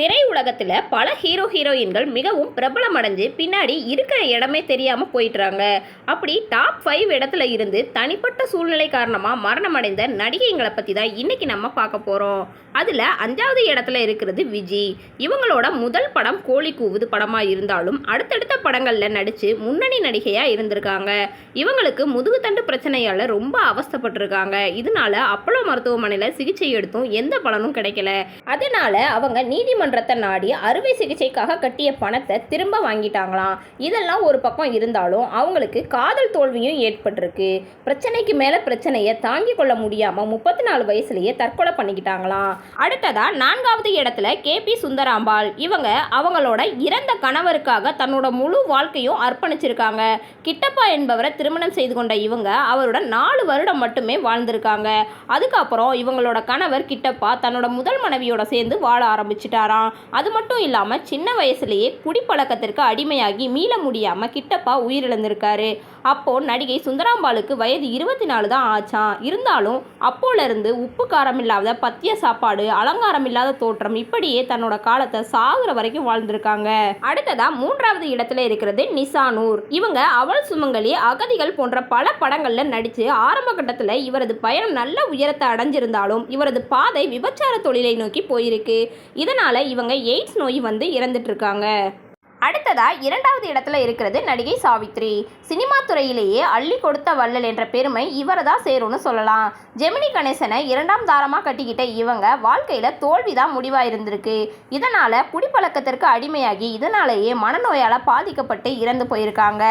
திரையுலகத்தில் பல ஹீரோ ஹீரோயின்கள் மிகவும் பிரபலமடைஞ்சு பின்னாடி இருக்கிற இடமே தெரியாமல் போயிட்டுறாங்க அப்படி டாப் ஃபைவ் இடத்துல இருந்து தனிப்பட்ட சூழ்நிலை காரணமாக மரணம் அடைந்த நடிகைங்களை பற்றி தான் இன்றைக்கி நம்ம பார்க்க போகிறோம் அதில் அஞ்சாவது இடத்துல இருக்கிறது விஜி. இவங்களோட முதல் படம் கோழி கூவுது படமாக இருந்தாலும் அடுத்தடுத்த படங்களில் நடித்து முன்னணி நடிகையாக இருந்திருக்காங்க. இவங்களுக்கு முதுகுத்தண்டு பிரச்சனையால் ரொம்ப அவஸ்தைப்பட்டிருக்காங்க. இதனால அப்பளோ மருத்துவமனையில் சிகிச்சை எடுத்தும் எந்த பலனும் கிடைக்கல. அதனால அவங்க நீதிமன்றத்தை நாடி அறுவை சிகிச்சைக்காக கட்டிய பணத்தை திரும்ப வாங்கிட்டாங்களாம். இதெல்லாம் ஒரு பக்கம் இருந்தாலும் அவங்களுக்கு காதல் தோல்வியும் ஏற்பட்டிருக்கு. பிரச்சனைக்கு மேலே பிரச்சனையை தாங்கிக் கொள்ள முடியாமல் முப்பத்தி நாலு வயசுலேயே தற்கொலை பண்ணிக்கிட்டாங்களாம். அடுத்ததா நான்காவது இடத்துல கே. பி. சுந்தராம்பாள். இவங்க அவங்களோட இறந்த கணவருக்காக தன்னோட முழு வாழ்க்கையும் அர்ப்பணிச்சிருக்காங்க. கிட்டப்பா என்பவரை திருமணம் செய்து கொண்ட இவங்க அவரோட நாலு வருடம் மட்டுமே வாழ்ந்திருக்காங்க. அதுக்கப்புறம் இவங்களோட கணவர் கிட்டப்பா தன்னோட முதல் மனைவியோட சேர்ந்து வாழ ஆரம்பிச்சிட்டாராம். அது மட்டும் இல்லாமல் சின்ன வயசுலேயே குடிப்பழக்கத்திற்கு அடிமையாகி மீள முடியாமல் கிட்டப்பா உயிரிழந்திருக்காரு. அப்போது நடிகை சுந்தராம்பாளுக்கு வயது இருபத்தி நாலு தான் ஆச்சாம் இருந்தாலும் அப்போலேருந்து உப்பு காரம் இல்லாத பத்திய சாப்பாடு அலங்காரம் இல்லாத தோற்றம் இப்படியே தன்னோட காலத்தை சாகுற வரைக்கும் வாழ்ந்திருக்காங்க. அடுத்ததாக மூன்றாவது இடத்துல இருக்கிறது நிசானூர். இவங்க அவள் சுமங்கலி அகதிகள் போன்ற பல படங்களில் நடித்து ஆரம்ப கட்டத்தில் இவரது பயணம் நல்ல உயரத்தை அடைஞ்சிருந்தாலும் இவரது பாதை விபச்சார தொழிலை நோக்கி போயிருக்கு. இதனால் இவங்க எய்ட்ஸ் நோய் வந்து இறந்துட்டுருக்காங்க. அடுத்ததா இரண்டாவது இடத்துல இருக்கிறது நடிகை சாவித்ரி. சினிமா துறையிலேயே அள்ளி கொடுத்த வள்ளல் என்ற பெருமை இவரை தான் சேரும்னு சொல்லலாம். ஜெமினி கணேசனை இரண்டாம் தாரமாக கட்டிக்கிட்ட இவங்க வாழ்க்கையில் தோல்வி தான் முடிவாக இருந்திருக்கு. இதனால் குடிப்பழக்கத்திற்கு அடிமையாகி இதனாலேயே மனநோயால் பாதிக்கப்பட்டு இறந்து போயிருக்காங்க.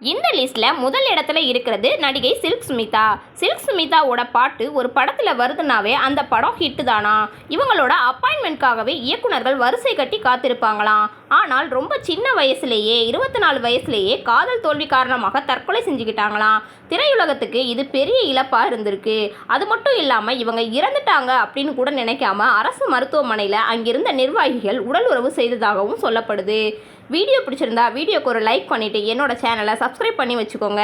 இந்த லிஸ்ட்ல முதல் இடத்துல இருக்கிறது நடிகை சில்க் சுமிதா. சில்க் சுமிதாவோட பாட்டு ஒரு படத்துல வருதுனாவே அந்த படம் ஹிட்டு தானா? இவங்களோட அப்பாயின்மெண்ட்காகவே இயக்குனர்கள் வரிசை கட்டி காத்திருப்பாங்களாம். ஆனால் ரொம்ப சின்ன வயசுலேயே இருபத்தி நாலு வயசுலேயே காதல் தோல்வி காரணமாக தற்கொலை செஞ்சுக்கிட்டாங்களாம். திரையுலகத்துக்கு இது பெரிய இழப்பாக இருந்திருக்கு. அது மட்டும் இல்லாமல் இவங்க இறந்துட்டாங்க அப்படின்னு கூட நினைக்காம அரசு மருத்துவமனையில் அங்கிருந்த நிர்வாகிகள் உடல் உறவு செய்ததாகவும் சொல்லப்படுது. வீடியோ பிடிச்சிருந்தா வீடியோக்கு ஒரு லைக் பண்ணிவிட்டு என்னோடய சேனலை சப்ஸ்கிரைப் பண்ணி வச்சுக்கோங்க.